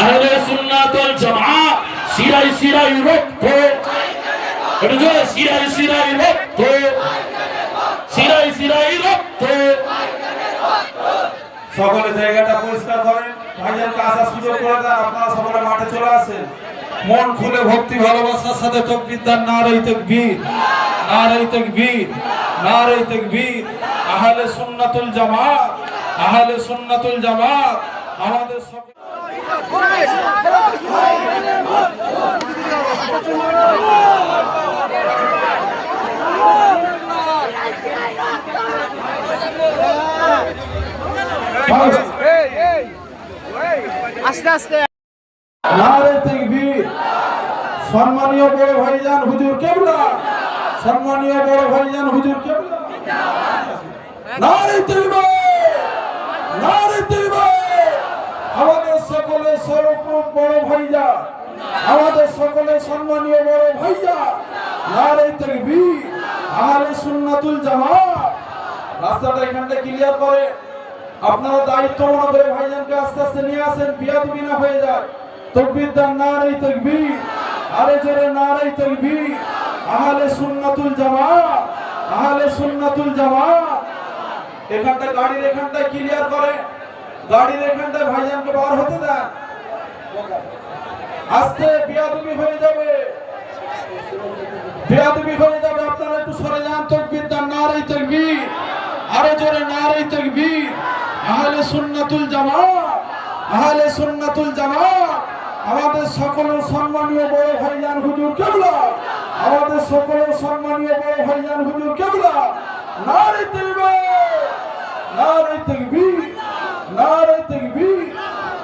আহলে সুন্নাত ওয়াল জামাত সিরাই সিরাই রক্ত। এটা জোরে সিরাই সিরাই রক্ত। সিরাই সিরাই রক্ত। সকলে জায়গাটা পরিষ্কার করেন। ভাইজানকে আসার সুযোগ করে দেন, আপনারা সকলে মাঠে চলে আসেন। মন খুলে ভক্তি, ভালোবাসার সাথে তকবীর দেন নারাই তকবীর নারাই তকবীর নারাই তকবীর। আহলে সুন্নাতুল জামাত আহলে সুন্নাতুল জামাত আমাদের সকল আস্তে আস্তে সম্মানীয় বড় ভাইজান হুজুর কেবলা সম্মানীয় বড় ভাইজান হুজুর কেবলা তাকবীর আমাদের সকলে সর্বপ্রথম বড় ভাইয়া। আমাদের সকলে সম্মানীয় বড় ভাইজা নারে তাকবীর আহলে সুন্নাতুল জামাত। রাস্তাটা এখানটা ক্লিয়ার করে। আপনারা দায়িত্ব মনে করে ভাইজানকে আস্তে আস্তে নিয়ে আসেন, বিয়াদবি না হয়ে যায়। তকবীর দান নারাই তকবীর আরে জোরে নারাই তকবীর আহলে সুন্নাতুল জামাত, আহলে সুন্নাতুল জামাত। এখানটা গাড়ির এখানটায় ক্লিয়ার করে। গাড়ির এখানটায় ভাইজানকে বার হতে দেন। আস্তে, বিয়াদবি হয়ে যাবে। বেয়াদবি হয়ে যাবে, আপনারা একটু সরে যান, তকবীর দান, নারাই তকবীর। আরও জোরে, নারাই তকবীর। আহলে সুন্নাতুল জামাত, আহলে সুন্নাতুল জামাত। আমাদের সকলের সম্মানীয় বড় ভাইজান হুজুর কেবলা আমাদের সকলের সম্মানীয় বড় ভাইজান হুজুর কেবলা নারাই তকবীর নারাই তকবীর নারাই তকবীর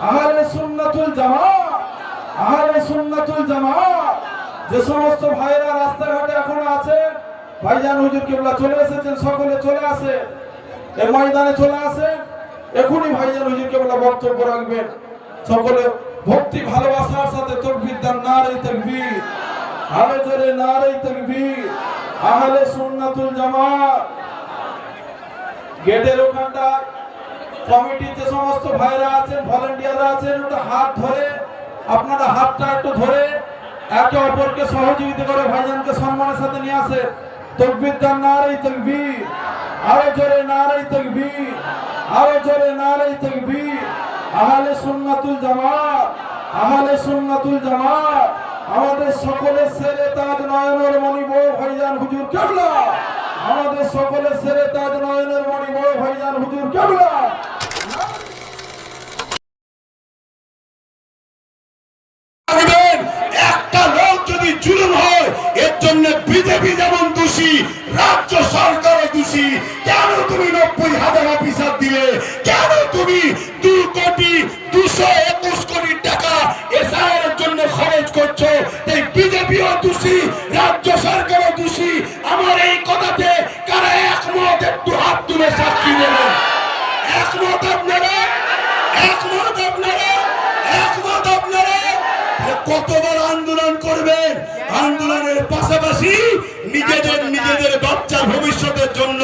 আহলে সুন্নাতুল জামাত, আহলে সুন্নাতুল জামাত, যে সমস্ত ভাইরা রাস্তাঘাটে এখন আছেন, ভাইজান হুজুর কেবলা চলে এসেছেন, সকলে চলে আসে এ ময়দানে চলে আসে এখনই ভাইজান হুজুর কেবলা বক্তব্য রাখবেন। সকলে ভক্তি, ভালোবাসার সাথে তকবীর দান, নারে তকবীর, আরে জোরে নারে তকবীর, আহলে সুন্নাতুল জামাত। গেটের ওখানটা কমিটির যে সমস্ত ভাইরা আছেন ভলেন্টিয়াররা আছেন ওটা হাত ধরে, আপনারা হাতটা একটু ধরে একে অপরকে সহযোগিতা করে ভাইজানকে সম্মানের সাথে নিয়ে আসে। তকবীর দান নারাই তকবীর, আরও জোরে নারাই তকবীর, আরও জোরে নারাই তকবীর। আহলে সুন্নাতুল জামাত, আহলে সুন্নাতুল জামাত, আমাদের সকলের সেরে তাজ নয়নের মণি বড় ভাইজান হুজুর কেবলা। আমাদের সকলের সেরে তাজ নয়নের মণি বড় ভাইজান হুজুর কেবলা রাখবেন একটা লোক যদি জুলুম হয় এর জন্য বিজেপি যেমন দোষী, রাজ্য সরকারও দোষী, কেন তুমি নব্বই হাজার অফিসার দিলে? কেন তুমি দু কোটি দুশো একুশ কোটি টাকা এসআইয়ের জন্য খরচ করছ? এই বিজেপিও দোষী, রাজ্য সরকারও দোষী। আমার এই কথাতে কারা একমত? একটু হাত তুলে সাক্ষী দেবেন। একমত আপনারা? একমত আপনারা? একমত আপনারা? কতবার আন্দোলন করবেন? আন্দোলনের পাশাপাশি নিজেদের নিজেদের বাচ্চার ভবিষ্যতের জন্য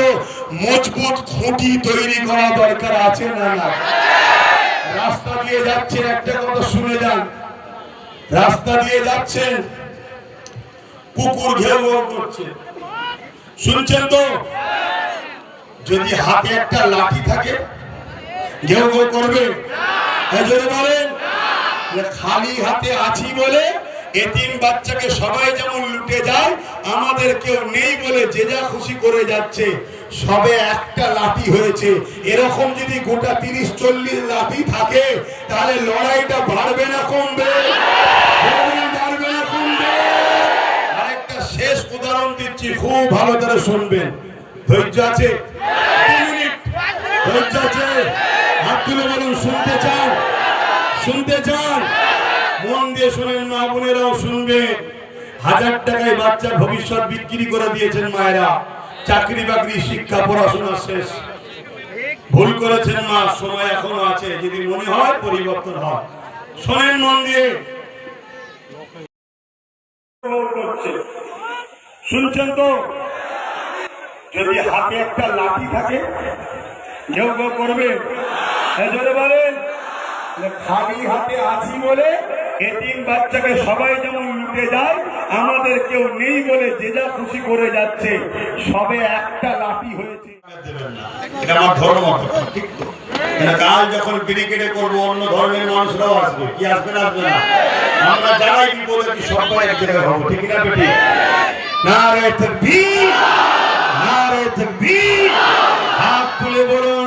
মজবুত খুঁটি তৈরি করা দরকার আছে না না রাস্তা দিয়ে যাচ্ছেন একটা কথা শুনে যান। রাস্তা দিয়ে যাচ্ছেন কুকুর ঘেউ করছে। শুনছেন তো? যদি হাতে একটা লাঠি থাকে ঘেউ করবে? হ্যাঁ, বলেন খালি হাতে আছি বলে এতিম বাচ্চাকে সবাই যেমন লুটে যায়, আমাদের কেউ নেই বলে যে যা খুশি করে যাচ্ছে, সবে একটা লাঠি হয়েছে। এরকম যদি গোটা তিরিশ, চল্লিশ লাঠি থাকে, তাহলে লড়াইটা বাড়বে না কমবে। বাড়বে না কমবে। আরেকটা শেষ উদাহরণ দিচ্ছি, খুব ভালো করে শুনবেন। ধৈর্য আছে? ধৈর্য আছে? হাত তুলে বলুন, শুনতে চান? শুনতে চান? মন দিয়ে শোনেন মা বোনেরাও শুনবে। হাজার টাকায় বাচ্চার ভবিষ্যৎ বিক্রি করে দিয়েছেন মায়েরা। চাকরি বাকরি, শিক্ষা, পড়াশোনা শেষ। ভুল করেছেন মা, সময় এখনও আছে। যদি মনে হয়, পরিবর্তন হয়। শোনেন মন দিয়ে। শুনছেন তো? যদি হাতে একটা লাঠি থাকে কেউ করবে। বলেন। খালি হাতে আছি বলে এতিম বাচ্চাকে সবাই যেমন লুটে যায়, আমাদের কেউ নেই বলে যে যা খুশি করে যাচ্ছে, সবে একটা লাঠি হয়েছে। মানুষরাও আসবে। কি আসবে না আসবে না? আমরা সবাই না হাত তুলে বলুন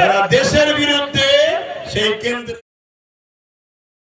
যারা দেশের বিরুদ্ধে সেই কেন্দ্র